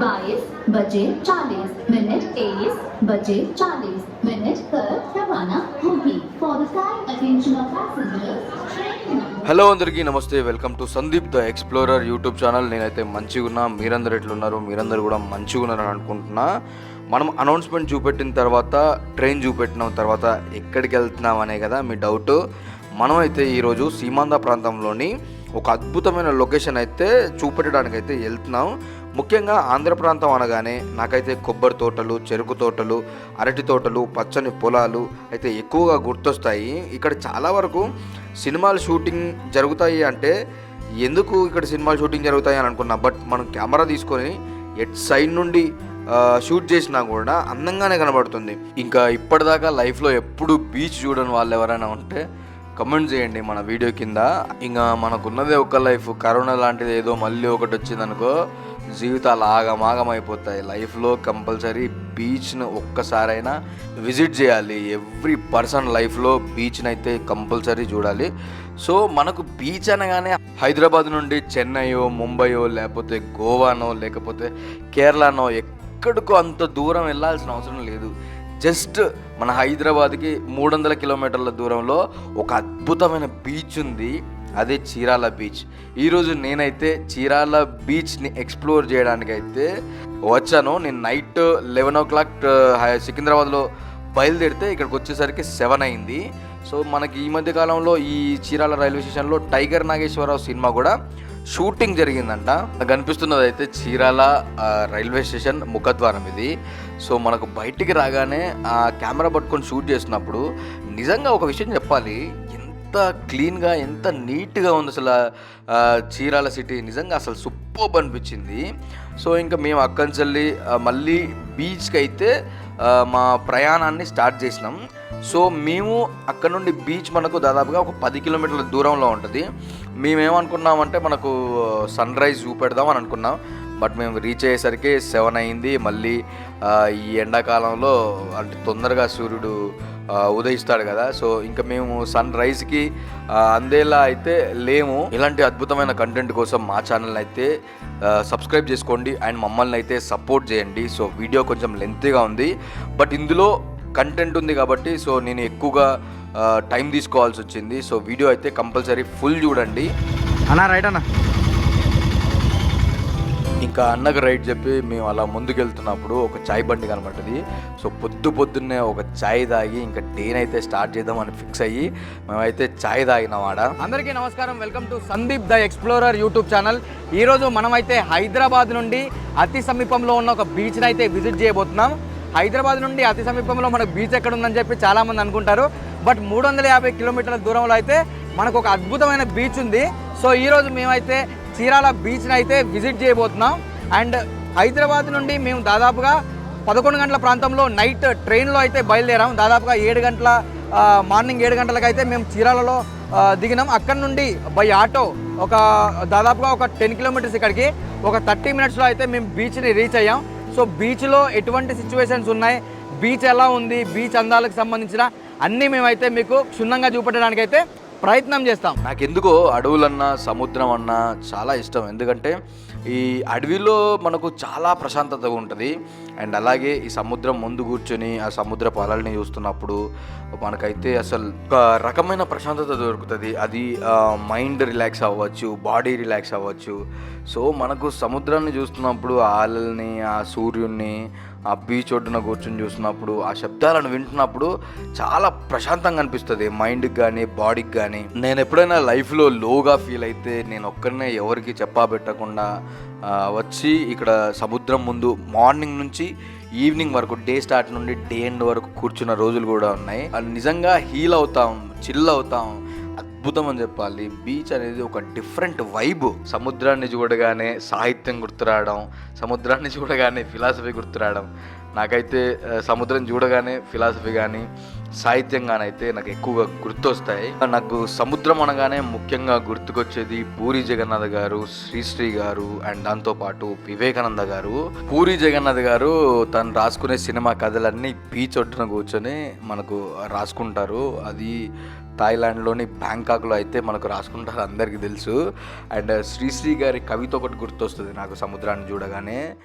बाईस बजे चालीस मिनट तेईस बजे चालीस मिनट पर रवाना होगी for the kind attention of passengers train number hello అందరికీ నమస్తే welcome to Sandeep the explorer YouTube channel నేనైతే మంచిగా ఉన్నా మీరందరూ ఎట్లున్నారు మీరందరూ కూడా మంచిగా ఉన్నారని అనుకుంటున్నా మనం అనౌన్స్మెంట్ చూపెట్టిన తర్వాత ట్రైన్ చూపెట్టిన తర్వాత ఎక్కడికి వెళ్తున్నాం అనే కదా మీ డౌట్ మనమైతే ఈరోజు సీమాంధ్ర ప్రాంతంలోని ఒక అద్భుతమైన లొకేషన్ అయితే చూపెట్టడానికి అయితే వెళ్తున్నాం ముఖ్యంగా ఆంధ్ర ప్రాంతం అనగానే నాకైతే కొబ్బరి తోటలు చెరుకు తోటలు అరటి తోటలు పచ్చని పొలాలు అయితే ఎక్కువగా గుర్తొస్తాయి. ఇక్కడ చాలా వరకు సినిమాలు షూటింగ్ జరుగుతాయి అంటే ఎందుకు ఇక్కడ సినిమాలు షూటింగ్ జరుగుతాయి అని అనుకున్నా. బట్ మనం కెమెరా తీసుకొని ఎట్ సైడ్ నుండి షూట్ చేసినా కూడా అందంగానే కనబడుతుంది. ఇంకా ఇప్పటిదాకా లైఫ్లో ఎప్పుడు బీచ్ చూడని వాళ్ళు ఎవరైనా ఉంటే కమెంట్ చేయండి మన వీడియో కింద. ఇంకా మనకున్నదే ఒక లైఫ్. కరోనా లాంటిది ఏదో మళ్ళీ ఒకటి వచ్చిందనుకో జీవితాలు ఆగమాగం అయిపోతాయి లైఫ్లో కంపల్సరీ బీచ్ను ఒక్కసారైనా విజిట్ చేయాలి. ఎవ్రీ పర్సన్ లైఫ్లో బీచ్ని అయితే కంపల్సరీ చూడాలి. సో మనకు బీచ్ అనగానే హైదరాబాద్ నుండి చెన్నైయో ముంబయో లేకపోతే గోవానో లేకపోతే కేరళనో ఎక్కడికో అంత దూరం వెళ్ళాల్సిన అవసరం లేదు. జస్ట్ మన హైదరాబాద్కి మూడు వందల కిలోమీటర్ల దూరంలో ఒక అద్భుతమైన బీచ్ ఉంది. అదే చీరాల బీచ్. ఈరోజు నేనైతే చీరాల బీచ్ని ఎక్స్ప్లోర్ చేయడానికి అయితే వచ్చాను. నేను నైట్ లెవెన్ ఓ క్లాక్ సికింద్రాబాద్లో బయలుదేరితే ఇక్కడికి వచ్చేసరికి సెవెన్ అయింది. సో మనకి ఈ మధ్య కాలంలో ఈ చీరాల రైల్వే స్టేషన్లో టైగర్ నాగేశ్వరరావు సినిమా కూడా షూటింగ్ జరిగిందంట. కనిపిస్తున్నది అయితే చీరాల రైల్వే స్టేషన్ ముఖద్వారం ఇది. సో మనకు బయటికి రాగానే ఆ కెమెరా పట్టుకొని షూట్ చేసినప్పుడు నిజంగా ఒక విషయం చెప్పాలి. ఎంత క్లీన్గా ఎంత నీట్గా ఉంది అసలు చీరాల సిటీ. నిజంగా అసలు సూపర్ అనిపించింది. సో ఇంకా మేము అక్కడి నుంచి వెళ్ళి మళ్ళీ బీచ్కి అయితే మా ప్రయాణాన్ని స్టార్ట్ చేసినాం. సో మేము అక్కడ నుండి బీచ్ మనకు దాదాపుగా ఒక పది కిలోమీటర్ల దూరంలో ఉంటుంది. మేమేమనుకున్నామంటే మనకు సన్ రైజ్ చూపెడదాం అని అనుకున్నాం. బట్ మేము రీచ్ అయ్యేసరికి సెవెన్ అయింది మళ్ళీ ఈ ఎండాకాలంలో అంటే తొందరగా సూర్యుడు ఉదయిస్తాడు కదా. సో ఇంకా మేము సన్ రైజ్కి అందేలా అయితే లేము. ఇలాంటి అద్భుతమైన కంటెంట్ కోసం మా ఛానల్ అయితే సబ్స్క్రైబ్ చేసుకోండి. అండ్ మమ్మల్ని అయితే సపోర్ట్ చేయండి. సో వీడియో కొంచెం లెంతీగా ఉంది. బట్ ఇందులో కంటెంట్ ఉంది కాబట్టి సో నేను ఎక్కువగా టైం తీసుకోవాల్సి వచ్చింది. సో వీడియో అయితే కంపల్సరీ ఫుల్ చూడండి. అన్నా రైట్ అన్న? ఇంకా అన్నకు రైట్ చెప్పి మేము అలా ముందుకెళ్తున్నప్పుడు ఒక చాయ్ బండి కనబడ్డది సో పొద్దు పొద్దున్నే ఒక చాయ్ తాగి ఇంకా డేన్ అయితే స్టార్ట్ చేద్దామని ఫిక్స్ అయ్యి మేమైతే చాయ్ తాగినవాడ అందరికీ నమస్కారం. Welcome to Sandeep the explorer YouTube channel ఈరోజు మనమైతే హైదరాబాద్ నుండి అతి సమీపంలో ఉన్న ఒక బీచ్ని అయితే విజిట్ చేయబోతున్నాం. హైదరాబాద్ నుండి అతి సమీపంలో మనకు బీచ్ ఎక్కడ ఉందని చెప్పి చాలామంది అనుకుంటారు. బట్ మూడు వందల యాభై కిలోమీటర్ల దూరంలో అయితే మనకు ఒక అద్భుతమైన బీచ్ ఉంది. సో ఈరోజు మేమైతే చీరాల బీచ్ని అయితే విజిట్ చేయబోతున్నాం. అండ్ హైదరాబాద్ నుండి మేము దాదాపుగా పదకొండు గంటల ప్రాంతంలో నైట్ ట్రైన్లో అయితే బయలుదేరాం. దాదాపుగా ఏడు గంటల మార్నింగ్ ఏడు గంటలకైతే అయితే మేము చీరాలలో దిగినాం. అక్కడ నుండి బై ఆటో ఒక దాదాపుగా ఒక టెన్ కిలోమీటర్స్ ఇక్కడికి ఒక థర్టీ మినిట్స్లో అయితే మేము బీచ్ని రీచ్ అయ్యాం. సో బీచ్లో ఎటువంటి సిచ్యువేషన్స్ ఉన్నాయి? బీచ్ ఎలా ఉంది? బీచ్ అందాలకు సంబంధించిన అన్నీ మేమైతే మీకు క్షుణ్ణంగా చూపెట్టడానికి అయితే ప్రయత్నం చేస్తాం. నాకు ఎందుకో అడవులన్నా సముద్రం అన్నా చాలా ఇష్టం. ఎందుకంటే ఈ అడవిలో మనకు చాలా ప్రశాంతతగా ఉంటుంది. అండ్ అలాగే ఈ సముద్రం ముందు కూర్చొని ఆ సముద్ర పొలాలని చూస్తున్నప్పుడు మనకైతే అసలు ఒక రకమైన ప్రశాంతత దొరుకుతుంది. అది మైండ్ రిలాక్స్ అవ్వచ్చు బాడీ రిలాక్స్ అవ్వచ్చు. సో మనకు సముద్రాన్ని చూస్తున్నప్పుడు ఆ అలల్ని ఆ సూర్యుడిని ఆ బీచ్ ఒడ్డున కూర్చొని చూసినప్పుడు ఆ శబ్దాలను వింటున్నప్పుడు చాలా ప్రశాంతంగా అనిపిస్తుంది. మైండ్కి కానీ బాడీకి కానీ నేను ఎప్పుడైనా లైఫ్లో లోగా ఫీల్ అయితే నేను ఒక్కరినే ఎవరికి చెప్పాబెట్టకుండా వచ్చి ఇక్కడ సముద్రం ముందు మార్నింగ్ నుంచి ఈవినింగ్ వరకు డే స్టార్ట్ నుండి డే ఎండ్ వరకు కూర్చున్న రోజులు కూడా ఉన్నాయి. నిజంగా హీల్ అవుతాం చిల్ అవుతాం. అద్భుతం అని చెప్పాలి. బీచ్ అనేది ఒక డిఫరెంట్ వైబ్. సముద్రాన్ని చూడగానే సాహిత్యం గుర్తురావడం సముద్రాన్ని చూడగానే ఫిలాసఫీ గుర్తురావడం. నాకైతే సముద్రం చూడగానే ఫిలాసఫీ కానీ సాహిత్యం కానీ అయితే నాకు ఎక్కువగా గుర్తొస్తాయి. నాకు సముద్రం అనగానే ముఖ్యంగా గుర్తుకొచ్చేది పూరి జగన్నాథ్ గారు శ్రీశ్రీ గారు అండ్ దాంతోపాటు వివేకానంద గారు. పూరి జగన్నాథ్ గారు తను రాసుకునే సినిమా కథలన్నీ బీచ్ ఒడ్డున కూర్చొని మనకు రాసుకుంటారు. అది థాయిలాండ్లోని బ్యాంకాక్లో అయితే మనకు రాసుకుంటారు అందరికీ తెలుసు. అండ్ శ్రీశ్రీ గారి కవిత ఒకటి గుర్తొస్తుంది నాకు సముద్రాన్ని చూడగానే.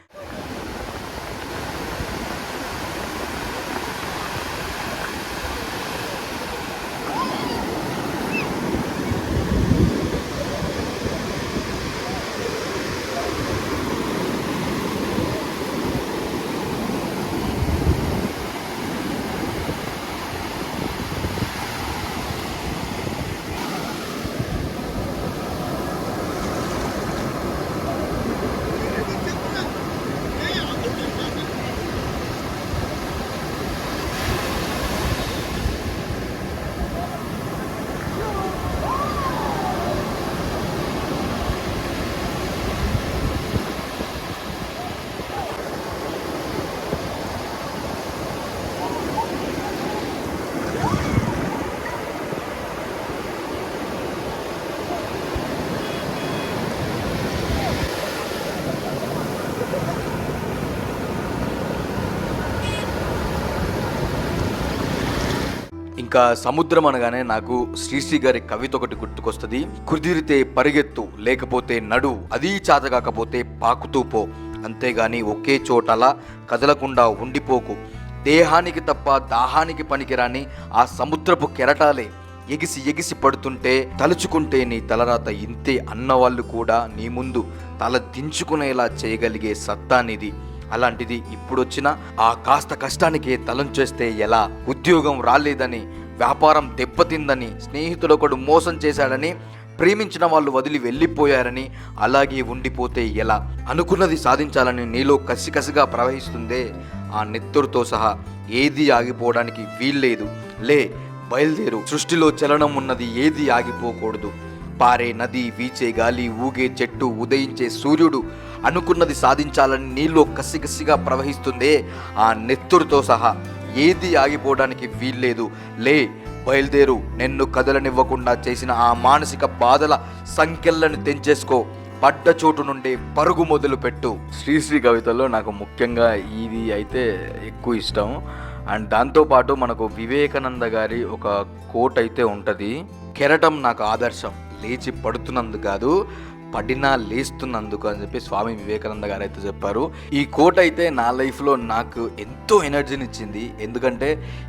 ఇంకా సముద్రం అనగానే నాకు శ్రీశ్రీ గారి కవిత ఒకటి గుర్తుకొస్తుంది. కుదిరితే పరిగెత్తు లేకపోతే నడు అది చాత కాకపోతే పాకుతూ పో. అంతేగాని ఒకే చోటలా కదలకుండా ఉండిపోకు. దేహానికి తప్ప దాహానికి పనికిరాని ఆ సముద్రపు కెరటాలే. ఎగిసి ఎగిసి పడుతుంటే తలుచుకుంటే నీ తలరాత ఇంతే అన్నవాళ్ళు కూడా నీ ముందు తల దించుకునేలా చేయగలిగే సత్తానిది అలాంటిది ఇప్పుడొచ్చిన ఆ కాస్త కష్టానికి తలంచేస్తే ఎలా? ఉద్యోగం రాలేదని వ్యాపారం దెబ్బతిందని స్నేహితులొకడు మోసం చేశాడని ప్రేమించిన వాళ్ళు వదిలి వెళ్ళిపోయారని అలాగే ఉండిపోతే ఎలా? అనుకున్నది సాధించాలని నీలో కసికసిగా ప్రవహిస్తుందే. ఆ నెత్తురుతో సహా ఏది ఆగిపోవడానికి వీల్లేదు. లే బయలుదేరు. సృష్టిలో చలనం ఉన్నది ఏది ఆగిపోకూడదు. పారే నది వీచే గాలి ఊగే చెట్టు ఉదయించే సూర్యుడు అనుకున్నది సాధించాలని నీలో కసికసిగా ప్రవహిస్తుందే. ఆ నెత్తురుతో సహా ఏది ఆగిపోవడానికి వీల్లేదు. లే బయలుదేరు. నిన్ను కదలనివ్వకుండా చేసిన ఆ మానసిక బాధల సంఖ్యలను తెంచేసుకో. పడ్డ చోటు నుండి పరుగు మొదలు పెట్టు. శ్రీశ్రీ కవితల్లో నాకు ముఖ్యంగా ఇది అయితే ఎక్కువ ఇష్టం. అండ్ దాంతోపాటు మనకు వివేకానంద గారి ఒక కోట్ అయితే ఉంటుంది. కెరటం నాకు ఆదర్శం. లేచి పడుతున్నందు కాదు పడినా లేస్తున్నందుకు అని చెప్పి స్వామి వివేకానంద గారు అయితే చెప్పారు. ఈ కోట్ అయితే నా లైఫ్లో నాకు ఎంతో ఎనర్జీని ఇచ్చింది. ఎందుకంటే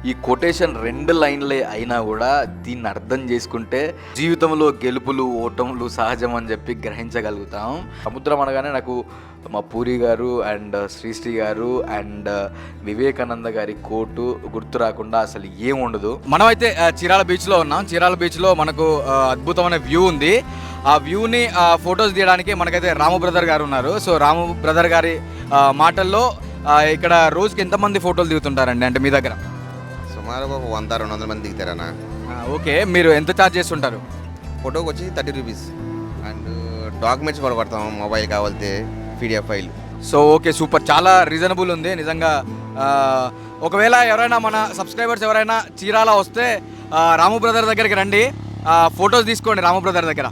ఈ కొటేషన్ రెండు లైన్లే అయినా కూడా దీన్ని అర్థం చేసుకుంటే జీవితంలో గెలుపులు ఓటములు సహజం అని చెప్పి గ్రహించగలుగుతాం. సముద్రం అనగానే నాకు మా పూరి గారు అండ్ శ్రీశ్రీ గారు అండ్ వివేకానంద గారి కోటు గుర్తు రాకుండా అసలు ఏం ఉండదు. మనమైతే చీరాల బీచ్లో ఉన్నాం. చీరాల బీచ్లో మనకు అద్భుతమైన వ్యూ ఉంది. ఆ వ్యూని ఫొటోస్ తీయడానికి మనకైతే రాము బ్రదర్ గారు ఉన్నారు. సో రాము బ్రదర్ గారి మాటల్లో ఇక్కడ రోజుకి ఎంతమంది ఫోటోలు దిగుతుంటారండి అంటే మీ దగ్గర? సుమారు ఒక వంద రెండు వందల మంది దిగుతారన్న. ఆ, ఓకే. మీరు ఎంత ఛార్జ్ చేస్తుంటారు? ఫోటోకి వచ్చి థర్టీ రూపీస్. అండ్ డాక్యుమెంట్స్ కూడా కొడతాం mobile కావాలితే PDF file. So okay super. చాలా రీజనబుల్ ఉంది నిజంగా. ఒకవేళ ఎవరైనా మన సబ్స్క్రైబర్స్ ఎవరైనా చీరాల వస్తే రాము బ్రదర్ దగ్గరికి రండి. ఫొటోస్ తీసుకోండి రాము బ్రదర్ దగ్గర.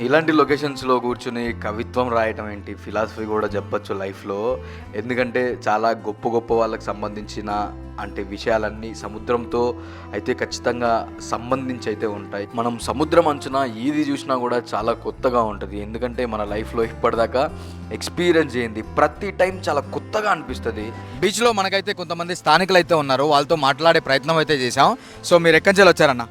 ఇలాంటి లొకేషన్స్లో కూర్చుని కవిత్వం రాయటం ఏంటి? ఫిలాసఫీ కూడా చెప్పొచ్చు లైఫ్లో ఎందుకంటే చాలా గొప్ప గొప్ప వాళ్ళకి సంబంధించిన అంటే విషయాలన్నీ సముద్రంతో అయితే ఖచ్చితంగా సంబంధించి అయితే ఉంటాయి. మనం సముద్రం అంచున ఏది చూసినా కూడా చాలా కొత్తగా ఉంటుంది. ఎందుకంటే మన లైఫ్లో ఇప్పటిదాకా ఎక్స్పీరియన్స్ చేయింది ప్రతి టైం చాలా కొత్తగా అనిపిస్తుంది. బీచ్లో మనకైతే కొంతమంది స్థానికులు అయితే ఉన్నారు. వాళ్ళతో మాట్లాడే ప్రయత్నం అయితే చేశాం. సో మీరు ఎక్కడి నుంచి వచ్చారన్న.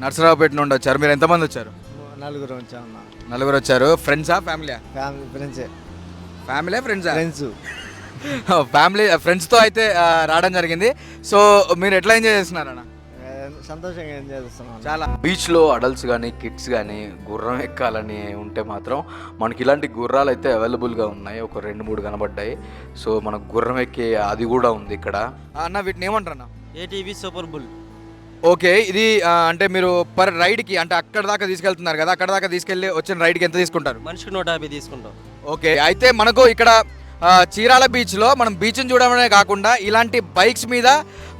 నర్సరావుపేట నుండి వచ్చారు. మీరు ఎంతమంది వచ్చారు? నలుగురు వచ్చామన్న. నలుగురు వచ్చారు. ఫ్రెండ్సా ఫ్యామిలీ ఫ్యామిలీ ఫ్రెండ్సే. ఫ్యామిలీ ఫ్రెండ్సా? ఫ్రెండ్స్. ఫ్యామిలీ ఫ్రెండ్స్తో అయితే రావడం జరిగింది. సో మీరు ఎట్లా ఎంజాయ్ చేస్తున్నారన్న? సంతోషంగా ఎంజాయ్ చేస్తున్నాం చాలా. బీచ్లో అడల్ట్స్ కానీ కిడ్స్ కానీ గుర్రం ఎక్కాలని ఉంటే మాత్రం మనకి ఇలాంటి గుర్రాలు అయితే అవైలబుల్గా ఉన్నాయి. ఒక రెండు మూడు కనబడ్డాయి. సో మనకు గుర్రం ఎక్కే అది కూడా ఉంది ఇక్కడ. అన్న వీటిని ఏమంటారు అన్న ఏటీవీ సూపర్ బుల్. ఓకే ఇది అంటే మీరు పర్ రైడ్కి అంటే అక్కడ దాకా తీసుకెళ్తున్నారు కదా అక్కడ దాకా తీసుకెళ్ళి వచ్చిన రైడ్కి ఎంత తీసుకుంటారు? మనిషికి నూట యాభై తీసుకుంటాం. ఓకే అయితే మనకు ఇక్కడ చీరాల బీచ్లో మనం బీచ్ని చూడడమే కాకుండా ఇలాంటి బైక్స్ మీద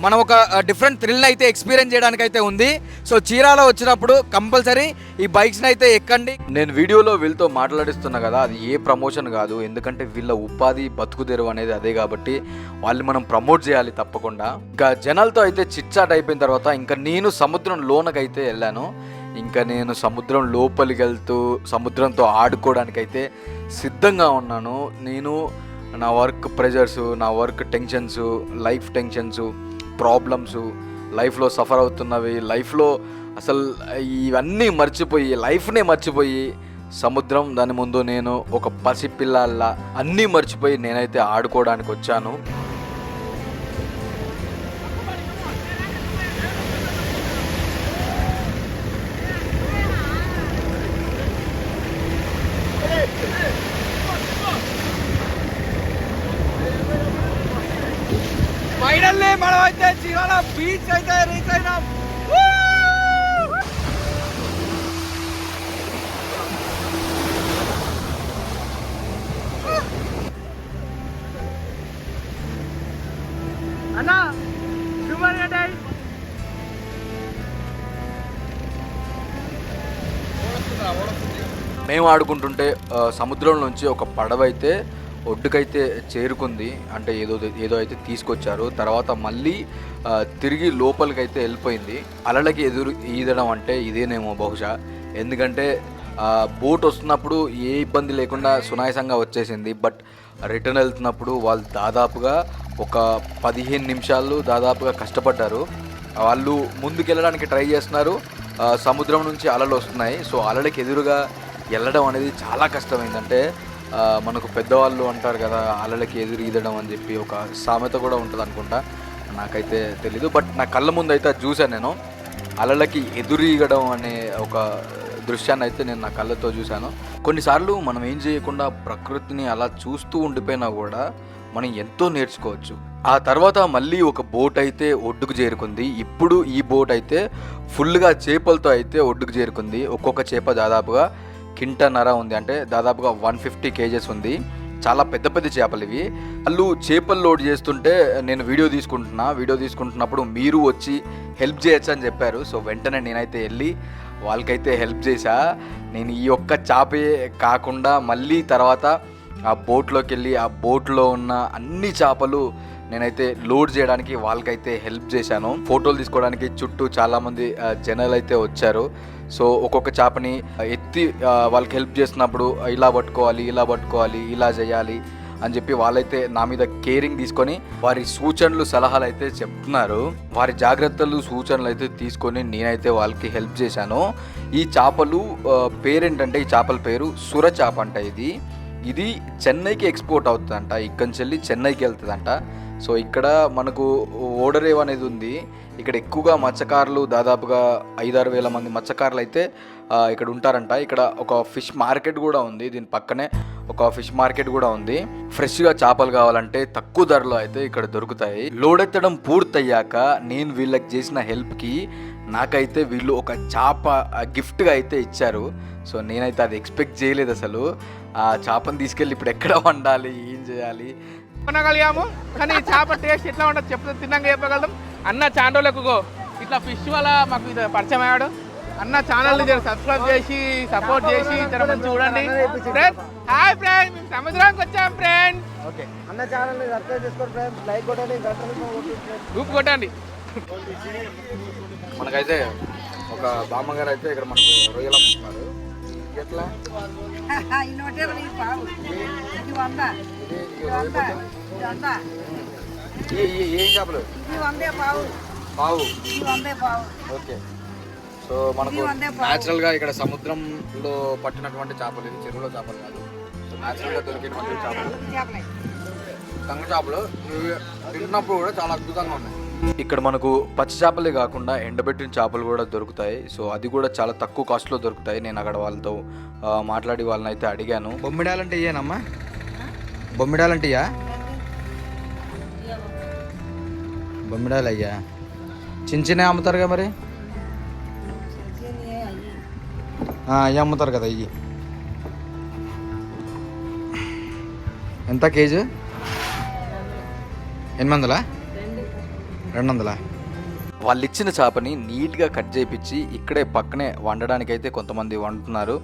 మనం ఒక డిఫరెంట్ థ్రిల్ని అయితే ఎక్స్పీరియన్స్ చేయడానికి అయితే ఉంది. సో చీరాల వచ్చినప్పుడు కంపల్సరీ ఈ బైక్స్ని అయితే ఎక్కండి. నేను వీడియోలో వీళ్ళతో మాట్లాడిస్తున్నా కదా అది ఏ ప్రమోషన్ కాదు. ఎందుకంటే వీళ్ళ ఉపాధి బతుకు తెరువు అనేది అదే కాబట్టి వాళ్ళు మనం ప్రమోట్ చేయాలి తప్పకుండా. ఇంకా జనాలతో అయితే చిట్చాట్ అయిపోయిన తర్వాత ఇంకా నేను సముద్రం లోనకైతే వెళ్ళాను. ఇంకా నేను సముద్రం లోపలికి వెళ్తూ సముద్రంతో ఆడుకోవడానికైతే సిద్ధంగా ఉన్నాను. నేను నా వర్క్ ప్రెజర్స్ నా work tensions life tensions problems లైఫ్లో సఫర్ అవుతున్నవి లైఫ్లో అసలు ఇవన్నీ మర్చిపోయి లైఫ్నే మర్చిపోయి సముద్రం దాని ముందు నేను ఒక పసిపిల్లల్లా అన్నీ మర్చిపోయి నేనైతే ఆడుకోవడానికి వచ్చాను ఫైనల్లీ మనం అయితే చీరాల బీచ్ అయితే రీచ్ అయినాం. అన్నా మేము ఆడుకుంటుంటే సముద్రం నుంచి ఒక పడవ అయితే ఒడ్డుకైతే చేరుకుంది. అంటే ఏదో ఏదో అయితే తీసుకొచ్చారు. తర్వాత మళ్ళీ తిరిగి లోపలికైతే వెళ్ళిపోయింది. అలలకి ఎదురు ఈదడం అంటే ఇదేనేమో బహుశా. ఎందుకంటే బోట్ వస్తున్నప్పుడు ఏ ఇబ్బంది లేకుండా సునాయసంగా వచ్చేసింది. బట్ రిటర్న్ వెళ్తున్నప్పుడు వాళ్ళు దాదాపుగా ఒక పదిహేను నిమిషాలు దాదాపుగా కష్టపడ్డారు. వాళ్ళు ముందుకెళ్ళడానికి ట్రై చేస్తున్నారు. సముద్రం నుంచి అలలు వస్తున్నాయి. సో అలలకి ఎదురుగా వెళ్ళడం అనేది చాలా కష్టమైందంటే మనకు పెద్దవాళ్ళు అంటారు కదా అలలకి ఎదురు ఈదడం అని చెప్పి ఒక సామెత కూడా ఉంటుంది అనుకుంటా. నాకైతే తెలీదు బట్ నా కళ్ళ ముందు అయితే చూశాను నేను. అలలకి ఎదురీగడం అనే ఒక దృశ్యాన్ని అయితే నేను నా కళ్ళతో చూశాను. కొన్నిసార్లు మనం ఏం చేయకుండా ప్రకృతిని అలా చూస్తూ ఉండిపోయినా కూడా మనం ఎంతో నేర్చుకోవచ్చు. ఆ తర్వాత మళ్ళీ ఒక బోట్ అయితే ఒడ్డుకు చేరుకుంది. ఇప్పుడు ఈ బోట్ అయితే ఫుల్గా చేపలతో అయితే ఒడ్డుకు చేరుకుంది. ఒక్కొక్క చేప దాదాపుగా కింటనర ఉంది. అంటే దాదాపుగా వన్ ఫిఫ్టీ కేజెస్ ఉంది. చాలా పెద్ద పెద్ద చేపలు ఇవి. వాళ్ళు చేపలు లోడ్ చేస్తుంటే నేను వీడియో తీసుకుంటున్నా. వీడియో తీసుకుంటున్నప్పుడు మీరు వచ్చి హెల్ప్ చేయొచ్చు అని చెప్పారు. సో వెంటనే నేనైతే వెళ్ళి వాళ్ళకైతే హెల్ప్ చేశా. నేను ఈ ఒక్క చేపే కాకుండా మళ్ళీ తర్వాత ఆ బోట్లోకి వెళ్ళి ఆ బోట్లో ఉన్న అన్ని చేపలు నేనైతే లోడ్ చేయడానికి వాళ్ళకైతే హెల్ప్ చేశాను. ఫోటోలు తీసుకోవడానికి చుట్టూ చాలామంది జనాలు అయితే వచ్చారు. సో ఒక్కొక్క చేపని ఎత్తి వాళ్ళకి హెల్ప్ చేస్తున్నప్పుడు ఇలా పట్టుకోవాలి ఇలా పట్టుకోవాలి ఇలా చేయాలి అని చెప్పి వాళ్ళైతే నా మీద కేరింగ్ తీసుకొని వారి సూచనలు సలహాలు అయితే చెప్తున్నారు. వారి జాగ్రత్తలు సూచనలు అయితే తీసుకొని నేనైతే వాళ్ళకి హెల్ప్ చేశాను. ఈ చేపలు పేరేంటంటే ఈ చేపల పేరు సుర చేప అంట ఇది. ఇది చెన్నైకి ఎక్స్పోర్ట్ అవుతుందంట ఇక్కడి నుంచి వెళ్ళి చెన్నైకి వెళ్తుందంట. సో ఇక్కడ మనకు ఓడరేవ్ అనేది ఉంది. ఇక్కడ ఎక్కువగా మత్స్యకారులు దాదాపుగా ఐదారు వేల మంది మత్స్యకారులు అయితే ఇక్కడ ఉంటారంట. ఇక్కడ ఒక ఫిష్ మార్కెట్ కూడా ఉంది. దీని పక్కనే ఒక ఫిష్ మార్కెట్ కూడా ఉంది. ఫ్రెష్గా చేపలు కావాలంటే తక్కువ ధరలో అయితే ఇక్కడ దొరుకుతాయి. లోడ్ ఎత్తడం పూర్తయ్యాక నేను వీళ్ళకి చేసిన హెల్ప్కి నాకైతే వీళ్ళు ఒక చేప గిఫ్ట్గా అయితే ఇచ్చారు. సో నేనైతే అది ఎక్స్పెక్ట్ చేయలేదు అసలు. ఆ చేపను తీసుకెళ్ళి ఇప్పుడు ఎక్కడ వండాలి? ఏం చేయాలి? కొనగలిగాము. కానీ ఈ చేప టేస్ట్ ఎట్లా ఉంటుంది చెప్తే తిన్నాక చెప్పగలం. అన్న ఛానల్కు ఇట్లా ఫిష్ వల్ల మాకు ఇది పరిచయం అయ్యాడు. అన్న ఛానల్ సబ్స్క్రైబ్ చేసి సపోర్ట్ చేసి మంచి చూడండి. ఫ్రెండ్ హాయ్ ఫ్రెండ్ మేము సముద్రానికి వచ్చాం ఫ్రెండ్ ఓకే. అన్న సబ్స్క్రైబ్ చేసుకోండి ఫ్రెండ్స్ లైక్ కొట్టండి గ్రూప్ కొట్టండి. మనకైతే ఒక బామ్మగారు అయితే ఇక్కడ మనకు రొయ్యలు అమ్ముతున్నారు ఎట్లా? ఏం చేపలు పావు ఓకే. సో మనకు. న్యాచురల్గా ఇక్కడ సముద్రంలో పట్టినటువంటి చేపలు ఇది చెరువులో చేపలు కాదు. సో న్యాచురల్గా దొరికినటువంటి చేపలు. చేపలే తంగ చేపలు ఇవి తింటున్నప్పుడు కూడా చాలా అద్భుతంగా ఉన్నాయి. ఇక్కడ మనకు పచ్చి చేపలే కాకుండా ఎండబెట్టిన చేపలు కూడా దొరుకుతాయి. సో అది కూడా చాలా తక్కువ కాస్ట్లో దొరుకుతాయి. నేను అక్కడ వాళ్ళతో మాట్లాడి వాళ్ళని అయితే అడిగాను. బొమ్మిడాలంటే ఇయేనమ్మా బొమ్మిడాలంటే ఇయా బొమ్మిడాలు అయ్యా చిన్న చిన్న అమ్ముతారుగా మరి? అవి అమ్ముతారు కదా ఇవి ఎంత కేజీ? ఎనిమిది వందలా? రెండు వందలా? వాళ్ళు ఇచ్చిన చేపని నీట్గా కట్ చేయించి ఇక్కడే పక్కనే వండడానికైతే కొంతమంది వండుతున్నారు.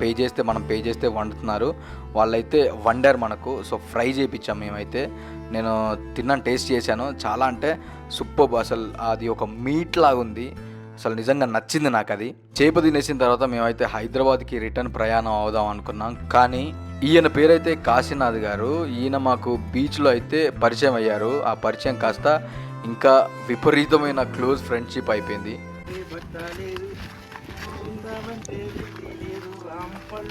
పే చేస్తే మనం పే చేస్తే వండుతున్నారు. వాళ్ళైతే వండారు మనకు. సో ఫ్రై చేయించాం మేమైతే. నేను తిన్నాను టేస్ట్ చేశాను. చాలా అంటే సూపర్ అసలు అది ఒక మీట్ లాగా ఉంది అసలు నిజంగా నచ్చింది నాకు అది చేప తినేసిన తర్వాత మేమైతే హైదరాబాద్కి రిటర్న్ ప్రయాణం అవుదాం అనుకున్నాం. కానీ ఈయన పేరైతే కాశీనాథ్ గారు. ఈయన మాకు బీచ్లో అయితే పరిచయం అయ్యారు. ఆ పరిచయం కాస్త ఇంకా విపరీతమైన క్లోజ్ ఫ్రెండ్షిప్ అయిపోయింది.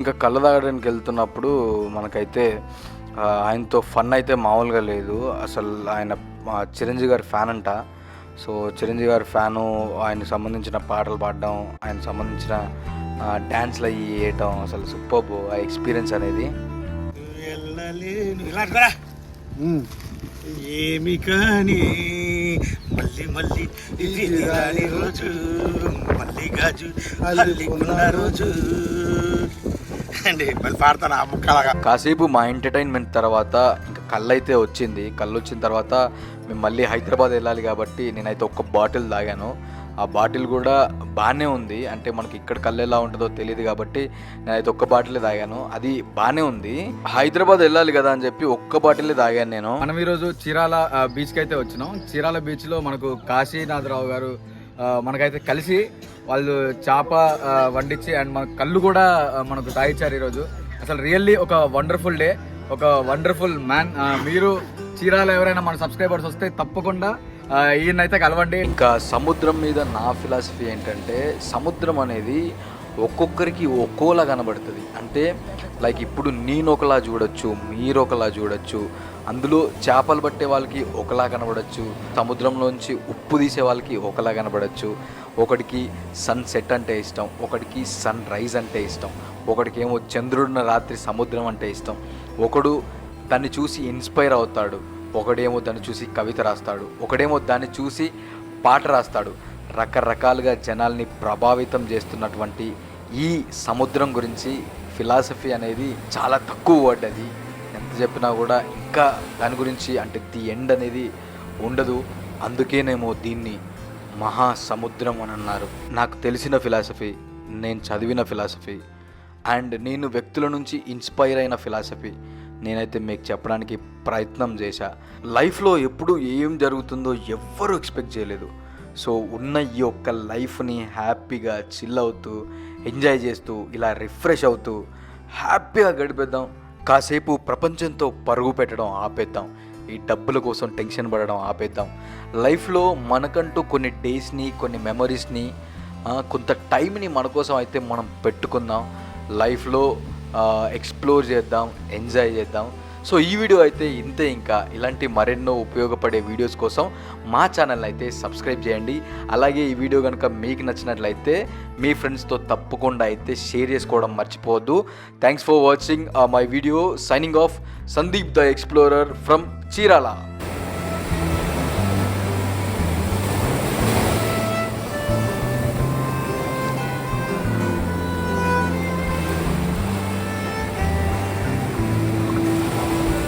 ఇంకా కళ్ళ తాగడానికి వెళ్తున్నప్పుడు మనకైతే ఆయనతో ఫన్ అయితే మామూలుగా లేదు. అసలు ఆయన చిరంజీవి గారి ఫ్యాన్ అంట. సో చిరంజీవి గారి ఫ్యాను ఆయనకు సంబంధించిన పాటలు పాడడం ఆయనకు సంబంధించిన డ్యాన్స్లు అవి వేయటం అసలు సూపర్ ఆ ఎక్స్పీరియన్స్ అనేది. ఏమి కానీ మళ్ళీ మళ్ళీ ఇది రాని రోజు మళ్ళీ గాజు అల్లికున్న రోజు. అండి మళ్ళీ పాడతాను ఆ ముక్కలాగా. కాసేపు మా ఎంటర్టైన్మెంట్ తర్వాత ఇంకా కళ్ళు అయితే వచ్చింది. కళ్ళు వచ్చిన తర్వాత మేము మళ్ళీ హైదరాబాద్ వెళ్ళాలి కాబట్టి నేనైతే ఒక్క బాటిల్ తాగాను. ఆ బాటిల్ కూడా బాగానే ఉంది. అంటే మనకి ఇక్కడ కళ్ళు ఎలా ఉంటుందో తెలియదు కాబట్టి నేనైతే ఒక్క బాటిలే తాగాను. అది బాగానే ఉంది. హైదరాబాద్ వెళ్ళాలి కదా అని చెప్పి ఒక్క బాటిలే తాగాను నేను. మనం ఈరోజు చీరాల బీచ్కి అయితే వచ్చినాం. చీరాల బీచ్లో మనకు కాశీనాథరావు గారు మనకైతే కలిసి వాళ్ళు చేప వండించి అండ్ మన కళ్ళు కూడా మనకు తాగిచ్చారు ఈరోజు. అసలు రియల్లీ ఒక వండర్ఫుల్ డే. ఒక వండర్ఫుల్ మ్యాన్ మీరు చీరాల ఎవరైనా మన సబ్స్క్రైబర్స్ వస్తే తప్పకుండా ఈయనైతే కలవండి. ఇంకా సముద్రం మీద నా ఫిలాసఫీ ఏంటంటే సముద్రం అనేది ఒక్కొక్కరికి ఒక్కోలా కనబడుతుంది. అంటే లైక్ ఇప్పుడు నేను ఒకలా చూడొచ్చు మీరు ఒకలా చూడొచ్చు అందులో చేపలు పట్టే వాళ్ళకి ఒకలా కనబడచ్చు సముద్రంలోంచి ఉప్పు తీసే వాళ్ళకి ఒకలా కనబడచ్చు. ఒకడికి సన్ సెట్ అంటే ఇష్టం ఒకడికి సన్ రైజ్ అంటే ఇష్టం ఒకడికి ఏమో చంద్రుడిన రాత్రి సముద్రం అంటే ఇష్టం. ఒకడు దాన్ని చూసి ఇన్స్పైర్ అవుతాడు. ఒకడేమో దాన్ని చూసి కవిత రాస్తాడు ఒకడేమో దాన్ని చూసి పాట రాస్తాడు. రకరకాలుగా జనాల్ని ప్రభావితం చేస్తున్నటువంటి ఈ సముద్రం గురించి ఫిలాసఫీ అనేది చాలా తక్కువ వర్డ్ అది. ఎంత చెప్పినా కూడా ఇంకా దాని గురించి అంటే ది ఎండ్ అనేది ఉండదు. అందుకేనేమో దీన్ని మహాసముద్రం అని అన్నారు. నాకు తెలిసిన ఫిలాసఫీ నేను చదివిన ఫిలాసఫీ అండ్ నేను వ్యక్తుల నుంచి ఇన్స్పైర్ అయిన ఫిలాసఫీ నేనైతే మీకు చెప్పడానికి ప్రయత్నం చేశా. లైఫ్లో ఎప్పుడు ఏం జరుగుతుందో ఎవ్వరూ ఎక్స్పెక్ట్ చేయలేదు. సో ఉన్న ఈ ఒక్క లైఫ్ని హ్యాపీగా చిల్ అవుతూ ఎంజాయ్ చేస్తూ ఇలా రిఫ్రెష్ అవుతూ హ్యాపీగా గడిపేద్దాం. కాసేపు ప్రపంచంతో పరుగు పెట్టడం ఆపేద్దాం. ఈ డబ్బుల కోసం టెన్షన్ పడడం ఆపేద్దాం. లైఫ్లో మనకంటూ కొన్ని డేస్ని కొన్ని మెమరీస్ని కొంత టైంని మన కోసం అయితే మనం పెట్టుకుందాం. లైఫ్లో ఎక్స్ప్లోర్ చేద్దాం ఎంజాయ్ చేద్దాం. సో ఈ వీడియో అయితే ఇంతే ఇంకా. ఇలాంటి మరెన్నో ఉపయోగపడే వీడియోస్ కోసం మా ఛానల్ అయితే సబ్స్క్రైబ్ చేయండి. అలాగే ఈ వీడియో కనుక మీకు నచ్చినట్లయితే మీ ఫ్రెండ్స్తో తప్పకుండా అయితే షేర్ చేసుకోవడం మర్చిపోవద్దు. Thanks for watching my video signing off Sandeep the explorer from Chirala